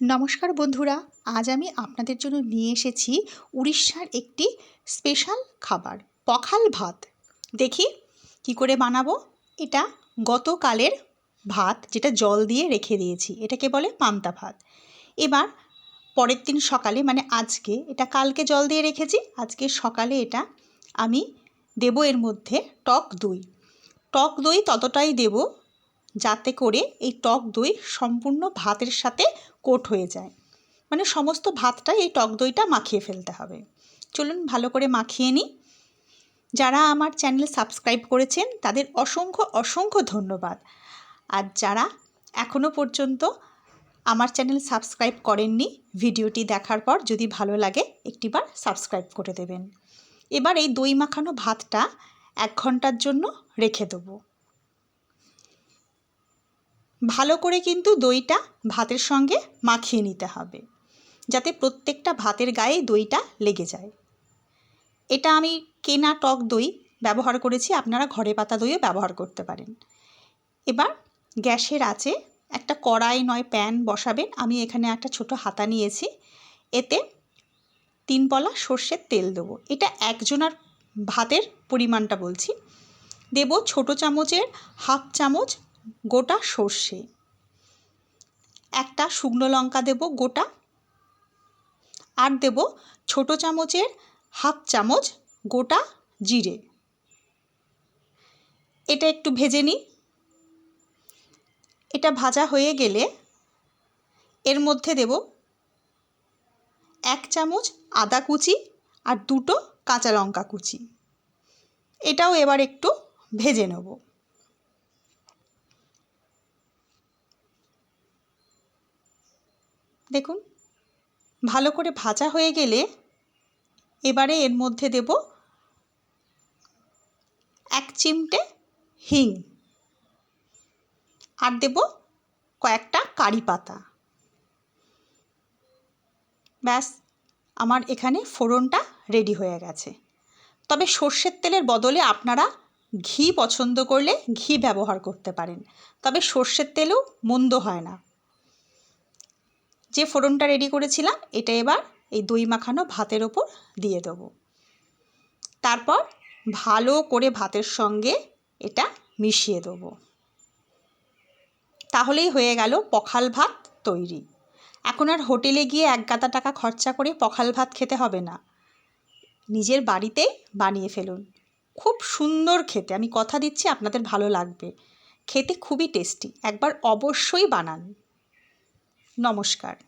নমস্কার বন্ধুরা, আজ আমি আপনাদের জন্য নিয়ে এসেছি উড়িষ্যার একটি স্পেশাল খাবার, পখাল ভাত। দেখি কি করে বানাবো? এটা গতকালের ভাত যেটা জল দিয়ে রেখে দিয়েছি, এটাকে বলে পান্তা ভাত। এবার পরের দিন সকালে মানে আজকে, এটা কালকে জল দিয়ে রেখেছি, আজকে সকালে এটা আমি দেবো এর মধ্যে টক দই। টক দই ততটাই দেব যাতে করে এই টক দই সম্পূর্ণ ভাতের সাথে কোট হয়ে যায়। মানে সমস্ত ভাতটা এই টক দইটা মাখিয়ে ফেলতে হবে। চলুন ভালো করে মাখিয়ে নিই। যারা আমার চ্যানেল সাবস্ক্রাইব করেছেন, তাদের অসংখ্য অসংখ্য ধন্যবাদ। আর যারা এখনও পর্যন্ত আমার চ্যানেল সাবস্ক্রাইব করেননি, ভিডিওটি দেখার পর যদি ভালো লাগে, একটিবার সাবস্ক্রাইব করে দেবেন। এবার এই দই মাখানো ভাতটা এক ঘণ্টার জন্য রেখে দেবো। ভালো করে কিন্তু দইটা ভাতের সঙ্গে মাখিয়ে নিতে হবে, যাতে প্রত্যেকটা ভাতের গায়ে দইটা লেগে যায়। এটা আমি কেনা টক দই ব্যবহার করেছি, আপনারা ঘরে পাতা দইও ব্যবহার করতে পারেন। এবার গ্যাসের আছে একটা কড়াই নয়, প্যান বসাবেন। আমি এখানে একটা ছোট হাতা নিয়েছি, এতে তিন পলা সর্ষের তেল দেবো। এটা একজনার ভাতের পরিমাণটা বলছি। দেব ছোট চামচের হাফ চামচ গোটা সর্ষে। একটা শুকনো লঙ্কা দেব গোটা। আর দেব ছোট চামচের হাফ চামচ গোটা জিরে। এটা একটু ভেজে নিই। এটা ভাজা হয়ে গেলে এর মধ্যে দেব এক চামচ আদা কুচি আর দুটো কাঁচা লঙ্কা কুচি। এটাও এবার একটু ভেজে নেব। দেখুন, ভালো করে ভাজা হয়ে গেলে এবারে এর মধ্যে দেব এক চিমটে হিং আর দেব কয়েকটা কারি পাতা। ব্যাস, আমার এখানে ফোড়নটা রেডি হয়ে গেছে। তবে সর্ষের তেলের বদলে আপনারা ঘি পছন্দ করলে ঘি ব্যবহার করতে পারেন। তবে সর্ষের তেলও মন্দ হয় না। যে ফোড়নটা রেডি করেছিলাম, এটা এবার এই দই মাখানো ভাতের ওপর দিয়ে দেবো। তারপর ভালো করে ভাতের সঙ্গে এটা মিশিয়ে দেবো। তাহলেই হয়ে গেল পখাল ভাত তৈরি। এখন আর হোটেলে গিয়ে এক গাদা টাকা খরচা করে পখাল ভাত খেতে হবে না। নিজের বাড়িতেই বানিয়ে ফেলুন। খুব সুন্দর খেতে। আমি কথা দিচ্ছি, আপনাদের ভালো লাগবে। খেতে খুবই টেস্টি। একবার অবশ্যই বানান। নমস্কার।